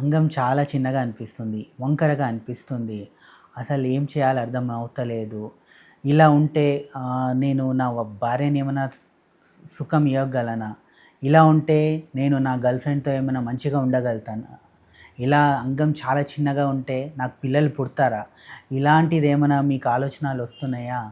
అంగం చాలా చిన్నగా అనిపిస్తుంది వంకరగా అనిపిస్తుంది. అసలు ఏం చేయాలో అర్థం అవుతలేదు. ఇలా ఉంటే నేను నా భార్యని ఏమైనా సు- సుఖం ఇవ్వగలనా? ఇలా ఉంటే నేను నా గర్ల్ ఫ్రెండ్తో ఏమైనా మంచిగా ఉండగలుగుతాను? ఇలా అంగం చాలా చిన్నగా ఉంటే నాకు పిల్లలు పుడతారా? ఇలాంటిది ఏమైనా మీకు ఆలోచనలు వస్తున్నాయా?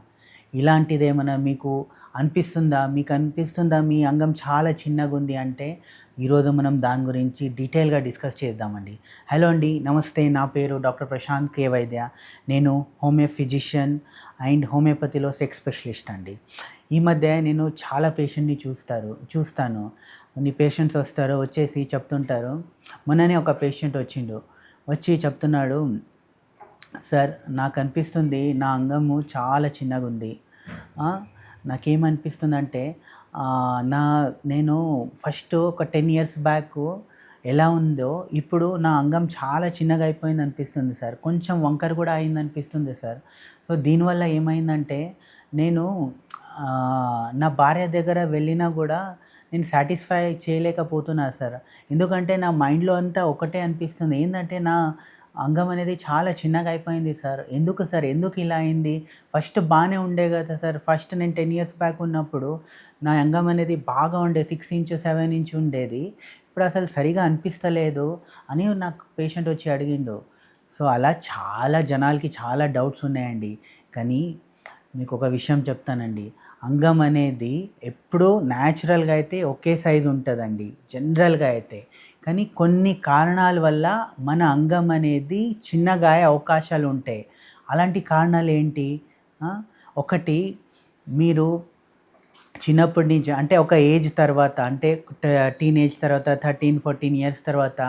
ఇలాంటిది ఏమైనా మీకు అనిపిస్తుందా? మీకు అనిపిస్తుందా? మీ అంగం చాలా చిన్నగా ఉంది అంటే ఈరోజు మనం దాని గురించి డీటెయిల్గా డిస్కస్ చేద్దామండి. హలో అండి నమస్తే. నా పేరు డాక్టర్ ప్రశాంత్ కే వైద్య. నేను హోమియో ఫిజిషియన్ అండ్ హోమియోపతిలో సెక్స్ స్పెషలిస్ట్ అండి. ఈ మధ్య నేను చాలా పేషెంట్ని చూస్తారు చూస్తాను. కొన్ని పేషెంట్స్ వస్తారు వచ్చేసి చెప్తుంటారు. మొన్ననే ఒక పేషెంట్ వచ్చిండు. వచ్చి చెప్తున్నాడు సార్ నాకు అనిపిస్తుంది నా అంగము చాలా చిన్నగా ఉంది. నాకేమనిపిస్తుందంటే నా నేను ఫస్ట్ ఒక టెన్ ఇయర్స్ బ్యాక్ ఎలా ఉందో ఇప్పుడు నా అంగం చాలా చిన్నగా అయిపోయింది అనిపిస్తుంది సార్. కొంచెం వంకర కూడా అయింది అనిపిస్తుంది సార్. సో దీనివల్ల ఏమైందంటే నేను నా భార్య దగ్గర వెళ్ళినా కూడా నేను సాటిస్ఫై చేయలేకపోతున్నా సార్. ఎందుకంటే నా మైండ్లో అంతా ఒకటే అనిపిస్తుంది. ఏంటంటే నా అంగం అనేది చాలా చిన్నగా అయిపోయింది సార్. ఎందుకు సార్? ఎందుకు ఇలా అయింది? ఫస్ట్ బాగానే ఉండే కదా సార్. ఫస్ట్ నేను టెన్ ఇయర్స్ బ్యాక్ ఉన్నప్పుడు నా అంగం అనేది బాగా ఉండే సిక్స్ ఇంచ్ సెవెన్ ఇంచ్ ఉండేది. ఇప్పుడు అసలు సరిగా అనిపిస్తలేదు అని నాకు పేషెంట్ వచ్చి అడిగిండు. సో అలా చాలా జనాలకి చాలా డౌట్స్ ఉన్నాయండి. కానీ మీకు ఒక విషయం చెప్తానండి. అంగం అనేది ఎప్పుడూ న్యాచురల్గా అయితే ఒకే సైజు ఉంటుందండి జనరల్గా అయితే. కానీ కొన్ని కారణాల వల్ల మన అంగం అనేది చిన్నగా అవకాశాలు ఉంటాయి. అలాంటి కారణాలు ఏంటి? ఒకటి మీరు చిన్నప్పటి నుంచి అంటే ఒక ఏజ్ తర్వాత అంటే టీనేజ్ తర్వాత థర్టీన్ ఫోర్టీన్ ఇయర్స్ తర్వాత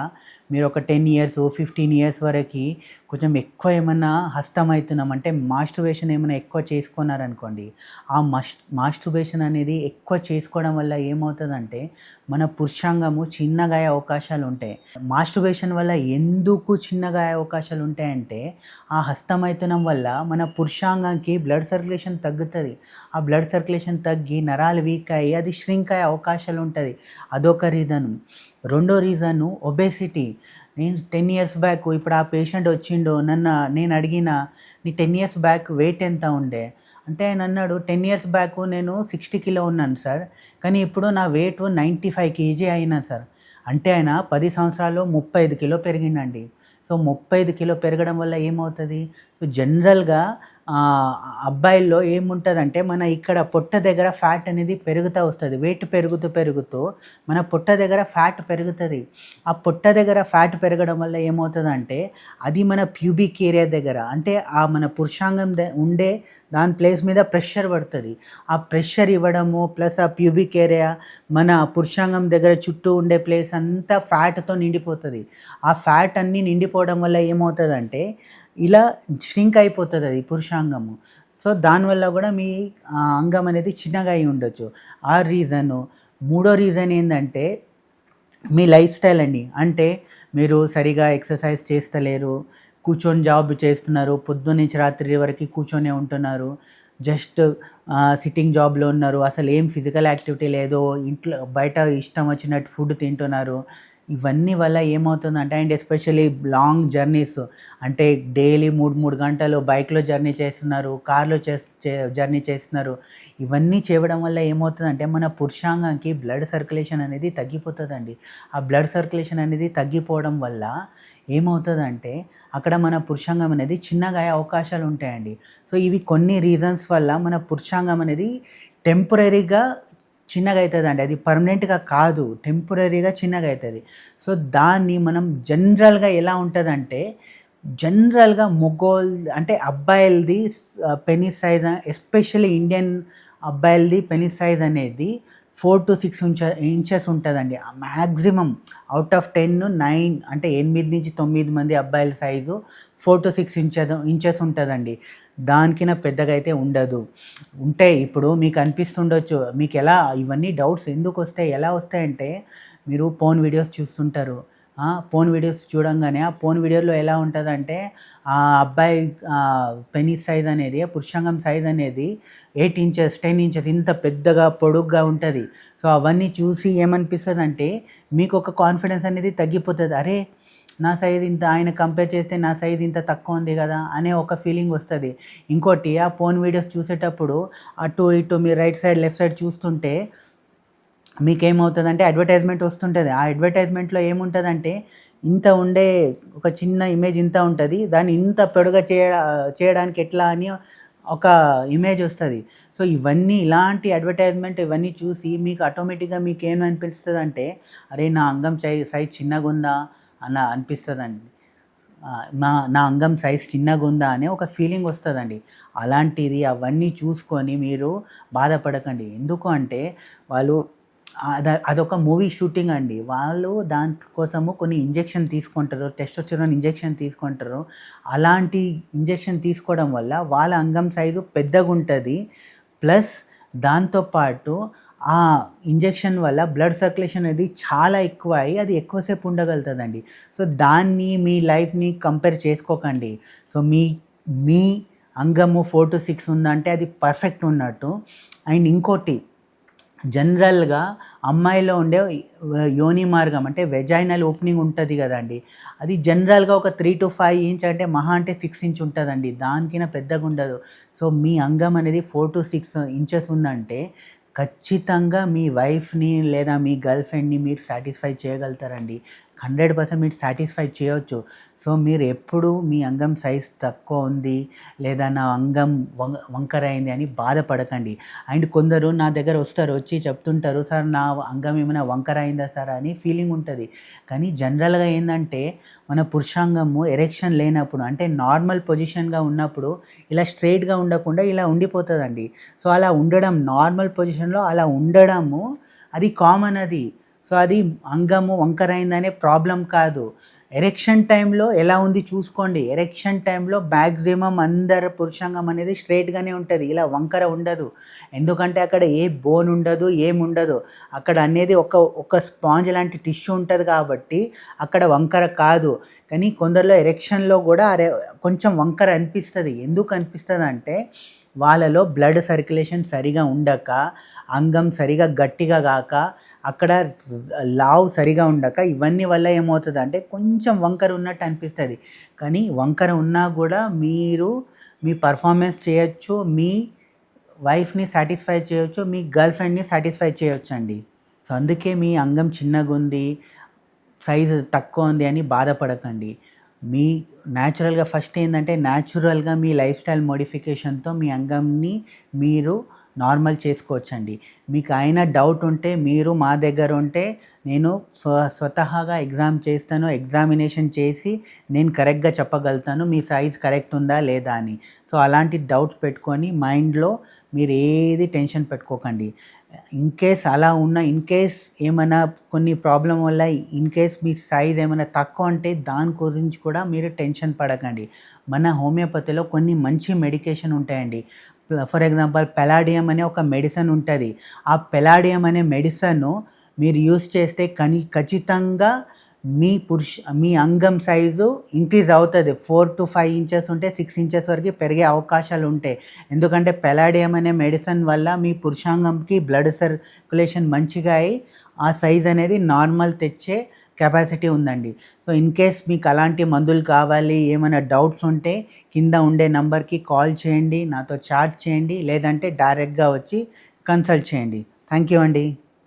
మీరు ఒక టెన్ ఇయర్స్ ఫిఫ్టీన్ ఇయర్స్ వరకు కొంచెం ఎక్కువ ఏమైనా హస్తమవుతున్నాం అంటే మాస్టర్బేషన్ ఏమైనా ఎక్కువ చేసుకున్నారనుకోండి ఆ మస్ట్ మాస్టర్బేషన్ అనేది ఎక్కువ చేసుకోవడం వల్ల ఏమవుతుందంటే మన పురుషాంగము చిన్నగా అయ్యే అవకాశాలు ఉంటాయి. మాస్టర్బేషన్ వల్ల ఎందుకు చిన్నగా అయ్యే అవకాశాలు ఉంటాయంటే ఆ హస్తమైతనం వల్ల మన పురుషాంగంకి బ్లడ్ సర్క్యులేషన్ తగ్గుతుంది. ఆ బ్లడ్ సర్క్యులేషన్ తగ్గి నరాలు వీక్ అయ్యి అది ష్రింక్ అయ్యే అవకాశాలు ఉంటుంది. అదొక రీజన్ రెండో రీజను ఒబేసిటీ నేను టెన్ ఇయర్స్ బ్యాక్ ఇప్పుడు ఆ పేషెంట్ వచ్చిండో నన్ను నేను అడిగిన నీ టెన్ ఇయర్స్ బ్యాక్ వెయిట్ ఎంత ఉండే? అంటే ఆయన అన్నాడు టెన్ ఇయర్స్ బ్యాక్ నేను సిక్స్టీ కిలో ఉన్నాను సార్ కానీ ఇప్పుడు నా వెయిట్ నైంటీ ఫైవ్ కేజీ అయినా సార్. అంటే ఆయన పది సంవత్సరాల్లో ముప్పై ఐదు కిలో పెరిగిండండి. సో ముప్పై ఐదు కిలో పెరగడం వల్ల ఏమవుతుంది? సో జనరల్గా అబ్బాయిల్లో ఏముంటుందంటే మన ఇక్కడ పొట్ట దగ్గర ఫ్యాట్ అనేది పెరుగుతూ వస్తుంది. వెయిట్ పెరుగుతూ పెరుగుతూ మన పొట్ట దగ్గర ఫ్యాట్ పెరుగుతుంది. ఆ పొట్ట దగ్గర ఫ్యాట్ పెరగడం వల్ల ఏమవుతుందంటే అది మన ప్యూబిక్ ఏరియా దగ్గర అంటే ఆ మన పురుషాంగం ఉండే దాని ప్లేస్ మీద ప్రెషర్ పడుతుంది. ఆ ప్రెషర్ ఇవ్వడము ప్లస్ ఆ ప్యూబిక్ ఏరియా మన పురుషాంగం దగ్గర చుట్టూ ఉండే ప్లేస్ అంతా ఫ్యాట్తో నిండిపోతుంది. ఆ ఫ్యాట్ అన్నీ నిండిపోవడం వల్ల ఏమవుతుందంటే ఇలా ష్రింక్ అయిపోతుంది అది పురుషాంగము. సో దానివల్ల కూడా మీ అంగం అనేది చిన్నగా అయి ఉండొచ్చు. ఆ రీజను మూడో రీజన్ ఏంటంటే మీ లైఫ్ స్టైల్ అండి. అంటే మీరు సరిగా ఎక్సర్సైజ్ చేస్తలేరు కూర్చొని జాబ్ చేస్తున్నారు పొద్దున్న నుంచి రాత్రి వరకు కూర్చొని ఉంటున్నారు. జస్ట్ సిట్టింగ్ జాబ్లో ఉన్నారు. అసలు ఏం ఫిజికల్ యాక్టివిటీ లేదు. ఇంట్లో బయట ఇష్టం వచ్చినట్టు ఫుడ్ తింటున్నారు. ఇవన్నీ వల్ల ఏమవుతుందంటే అండ్ ఎస్పెషల్లీ లాంగ్ జర్నీస్ అంటే డైలీ మూడు మూడు గంటలు బైక్లో జర్నీ చేస్తున్నారు కార్లో చే జర్నీ చేస్తున్నారు. ఇవన్నీ చేయడం వల్ల ఏమవుతుందంటే మన పురుషాంగానికి బ్లడ్ సర్క్యులేషన్ అనేది తగ్గిపోతుందండి. ఆ బ్లడ్ సర్క్యులేషన్ అనేది తగ్గిపోవడం వల్ల ఏమవుతుందంటే అక్కడ మన పురుషాంగం అనేది చిన్నగా అయ్యే అవకాశాలు ఉంటాయండి. సో ఇవి కొన్ని రీజన్స్ వల్ల మన పురుషాంగం అనేది టెంపరీగా చిన్నగా అవుతుంది అండి అది పర్మనెంట్గా కాదు. టెంపరీగా చిన్నగా అవుతుంది సో దాన్ని మనం జనరల్గా ఎలా ఉంటుందంటే జనరల్గా మొగోల్ అంటే అబ్బాయిలది పెనీ సైజ్ ఎస్పెషల్లీ ఇండియన్ అబ్బాయిలది పెనిస్ సైజ్ అనేది four to six inch inches ఉంటుందండి. Maximum out of ten nine అంటే ఎనిమిది నుంచి తొమ్మిది మంది అబ్బాయిల size four to six inch inches ఉంటుందండి. దానికిన పెద్దగా అయితే ఉండదు. ఉంటే ఇప్పుడు మీకు అనిపిస్తుండొచ్చు. మీకు ఎలా ఇవన్నీ డౌట్స్ ఎందుకు వస్తాయి ఎలా వస్తాయంటే మీరు ఫోన్ వీడియోస్ చూస్తుంటారు. ఫోన్ వీడియోస్ చూడంగానే ఆ ఫోన్ వీడియోలో ఎలా ఉంటుందంటే ఆ అబ్బాయి పెనిస్ సైజ్ అనేది పురుషాంగం సైజ్ అనేది ఎయిట్ ఇంచెస్ టెన్ ఇంచెస్ ఇంత పెద్దగా పొడుగ్గా ఉంటుంది. సో అవన్నీ చూసి ఏమనిపిస్తుంది అంటే మీకు ఒక కాన్ఫిడెన్స్ అనేది తగ్గిపోతుంది. అరే నా సైజ్ ఇంత ఆయన కంపేర్ చేస్తే నా సైజ్ ఇంత తక్కువ ఉంది కదా అనే ఒక ఫీలింగ్ వస్తుంది. ఇంకోటి ఆ ఫోన్ వీడియోస్ చూసేటప్పుడు అటు ఇటు మీ రైట్ సైడ్ లెఫ్ట్ సైడ్ చూస్తుంటే మీకేమవుతుందంటే అడ్వర్టైజ్మెంట్ వస్తుంటుంది. ఆ అడ్వర్టైజ్మెంట్లో ఏముంటుందంటే ఇంత ఉండే ఒక చిన్న ఇమేజ్ ఇంత ఉంటుంది. దాన్ని ఇంత పొడుగా చేయ చేయడానికి ఎట్లా అని ఒక ఇమేజ్ వస్తుంది. సో ఇవన్నీ ఇలాంటి అడ్వర్టైజ్మెంట్ ఇవన్నీ చూసి మీకు ఆటోమేటిక్గా మీకు ఏమనిపిస్తుంది అంటే అరే నా అంగం సై సైజ్ చిన్నగా ఉందా అన్న అనిపిస్తుందండి. మా నా నా అంగం సైజ్ చిన్నగా ఉందా అనే ఒక ఫీలింగ్ వస్తుందండి. అలాంటిది అవన్నీ చూసుకొని మీరు బాధపడకండి. ఎందుకు అంటే వాళ్ళు అదొక మూవీ షూటింగ్ అండి. వాళ్ళు దానికోసము కొన్ని ఇంజెక్షన్ తీసుకుంటారు టెస్టోస్టెరాన్ ఇంజెక్షన్ తీసుకుంటారు. అలాంటి ఇంజెక్షన్ తీసుకోవడం వల్ల వాళ్ళ అంగం సైజు పెద్దగా ఉంటుంది ప్లస్ దాంతోపాటు ఆ ఇంజెక్షన్ వల్ల బ్లడ్ సర్క్యులేషన్ అనేది చాలా ఎక్కువ అయ్యి అది ఎక్కువసేపు ఉండగలుగుతుందండి. సో దాన్ని మీ లైఫ్ని కంపేర్ చేసుకోకండి. సో మీ మీ అంగము ఫోర్ టు సిక్స్ ఉందంటే అది పర్ఫెక్ట్ ఉన్నట్టు. అండ్ ఇంకోటి జనరల్గా అమ్మాయిలో ఉండే యోని మార్గం అంటే వెజైనల్ ఓపెనింగ్ ఉంటుంది కదండి. అది జనరల్గా ఒక త్రీ టు ఫైవ్ ఇంచ్ అంటే మహా అంటే సిక్స్ ఇంచ్ ఉంటుందండి. దానికైనా పెద్దగా ఉండదు. సో మీ అంగం అనేది ఫోర్ టు సిక్స్ ఇంచెస్ ఉందంటే ఖచ్చితంగా మీ వైఫ్ని లేదా మీ గర్ల్ ఫ్రెండ్ని మీరు సాటిస్ఫై చేయగలుగుతారండి. హండ్రెడ్ పర్సెంట్ మీరు సాటిస్ఫై చేయవచ్చు సో మీరు ఎప్పుడు మీ అంగం సైజ్ తక్కువ ఉంది లేదా నా అంగం వం వంకర అయింది అని బాధపడకండి. అండ్ కొందరు నా దగ్గర వస్తారు వచ్చి చెప్తుంటారు సార్ నా అంగం ఏమైనా వంకర అయిందా సార్? అని ఫీలింగ్ ఉంటుంది. కానీ జనరల్గా ఏంటంటే మన పురుషాంగము ఎరెక్షన్ లేనప్పుడు అంటే నార్మల్ పొజిషన్గా ఉన్నప్పుడు ఇలా స్ట్రైట్గా ఉండకుండా ఇలా ఉండిపోతుందండి. సో అలా ఉండడం నార్మల్ పొజిషన్లో అలా ఉండడము అది కామన్ అది. సో అది అంగము వంకరైందనే ప్రాబ్లం కాదు. ఎరెక్షన్ టైంలో ఎలా ఉంది చూసుకోండి. ఎరెక్షన్ టైంలో మ్యాక్సిమం అందరు పురుషాంగం అనేది స్ట్రైట్గానే ఉంటుంది. ఇలా వంకర ఉండదు. ఎందుకంటే అక్కడ ఏ బోన్ ఉండదు ఏముండదు అక్కడ అనేది ఒక ఒక స్పాంజ్ లాంటి టిష్యూ ఉంటుంది కాబట్టి అక్కడ వంకర కాదు. కానీ కొందరిలో ఎరెక్షన్లో కూడా అరే కొంచెం వంకర అనిపిస్తుంది. ఎందుకు అనిపిస్తుంది అంటే వాళ్ళలో బ్లడ్ సర్క్యులేషన్ సరిగా ఉండక అంగం సరిగా గట్టిగా కాక అక్కడ లావ్ సరిగా ఉండక ఇవన్నీ వల్ల ఏమవుతుంది అంటే కొంచెం వంకర ఉన్నట్టు అనిపిస్తుంది. కానీ వంకర ఉన్నా కూడా మీరు మీ పర్ఫార్మెన్స్ చేయొచ్చు మీ వైఫ్ని సాటిస్ఫై చేయొచ్చు మీ గర్ల్ ఫ్రెండ్ని సాటిస్ఫై చేయొచ్చు అండి సో అందుకే మీ అంగం చిన్నగా ఉంది సైజు తక్కువ ఉంది అని బాధపడకండి. మీ న్యాచురల్గా ఫస్ట్ ఏంటంటే న్యాచురల్గా మీ లైఫ్ స్టైల్ మోడిఫికేషన్తో మీ అంగంని మీరు నార్మల్ చేసుకోవచ్చండి. మీకు అయినా డౌట్ ఉంటే మీరు మా దగ్గర ఉంటే నేను స్వ స్వతహాగా ఎగ్జామ్ చేస్తాను ఎగ్జామినేషన్ చేసి నేను కరెక్ట్గా చెప్పగలుగుతాను మీ సైజ్ కరెక్ట్ ఉందా లేదా అని. సో అలాంటి డౌట్స్ పెట్టుకొని మైండ్లో మీరు ఏది టెన్షన్ పెట్టుకోకండి. ఇన్ కేస్ అలా ఉన్న ఇన్ కేస్ ఏమైనా కొన్ని ప్రాబ్లం వల్ల ఇన్ కేస్ మీ సైజ్ ఏమైనా తక్కువ అంటే దాని గురించి కూడా మీరు టెన్షన్ పడకండి. మన హోమియోపతిలో కొన్ని మంచి మెడికేషన్ ఉంటాయండి. ఫర్ ఎగ్జాంపుల్ పెలాడియం అనే ఒక మెడిసిన్ ఉంటుంది. ఆ పెలాడియం అనే మెడిసిన్ మీరు యూస్ చేస్తే కని ఖచ్చితంగా మీ పురుష మీ అంగం సైజు ఇంక్రీజ్ అవుతుంది. ఫోర్ టు ఫైవ్ ఇంచెస్ ఉంటే సిక్స్ ఇంచెస్ వరకు పెరిగే అవకాశాలు ఉంటాయి. ఎందుకంటే పెలాడియం అనే మెడిసిన్ వల్ల మీ పురుషాంగంకి బ్లడ్ సర్క్యులేషన్ మంచిగా అయి ఆ సైజ్ అనేది నార్మల్ తెచ్చే కెపాసిటీ ఉందండి. సో ఇన్ కేస్ మీకు అలాంటి మందులు కావాలి ఏమైనా డౌట్స్ ఉంటే కింద ఉండే నంబర్కి కాల్ చేయండి నాతో చాట్ చేయండి లేదంటే డైరెక్ట్గా వచ్చి కన్సల్ట్ చేయండి. థ్యాంక్ యూ అండి.